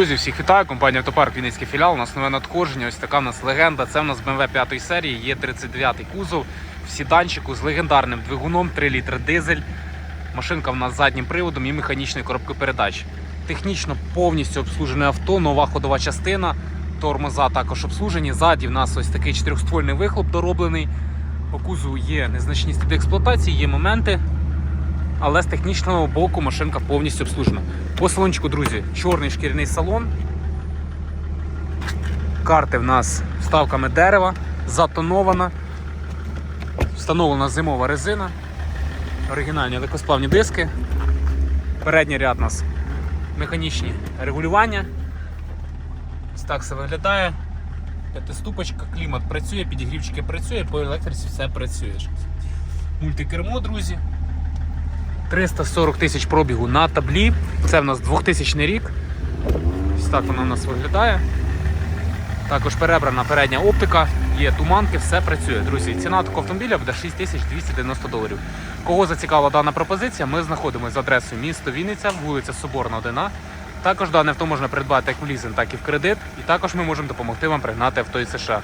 Друзі, всіх вітаю. Компанія Автопарк Вінницький філіал. У нас нове надходження. Ось така у нас легенда. Це у нас BMW 5 серії, є 39 кузов в сіданчику з легендарним двигуном, 3 літри дизель. Машинка в нас з заднім приводом і механічною коробкою передач. Технічно повністю обслужене авто, нова ходова частина, тормоза також обслужені. Ззаді в нас ось такий чотирьохствольний вихлоп дороблений. По кузову є незначні сліди експлуатації, є моменти. Але з технічного боку машинка повністю обслужена. По салончику, друзі, чорний шкіряний салон. Карти в нас вставками дерева, затонована, встановлена зимова резина, оригінальні легкосплавні диски. Передній ряд у нас механічні регулювання. Ось так все виглядає. П'ятиступочка, клімат працює, підігрівчики працює, по електриці все працює. Мультикермо, друзі. 340 тисяч пробігу на таблі. Це в нас 2000 рік. Ось так воно у нас виглядає. Також перебрана передня оптика, є туманки, все працює. Друзі, ціна такого автомобіля буде 6290 доларів. Кого зацікавила дана пропозиція, ми знаходимося за адресою місто Вінниця, вулиця Соборна 1. Також дане авто можна придбати як в лізинг, так і в кредит. І також ми можемо допомогти вам пригнати авто із США.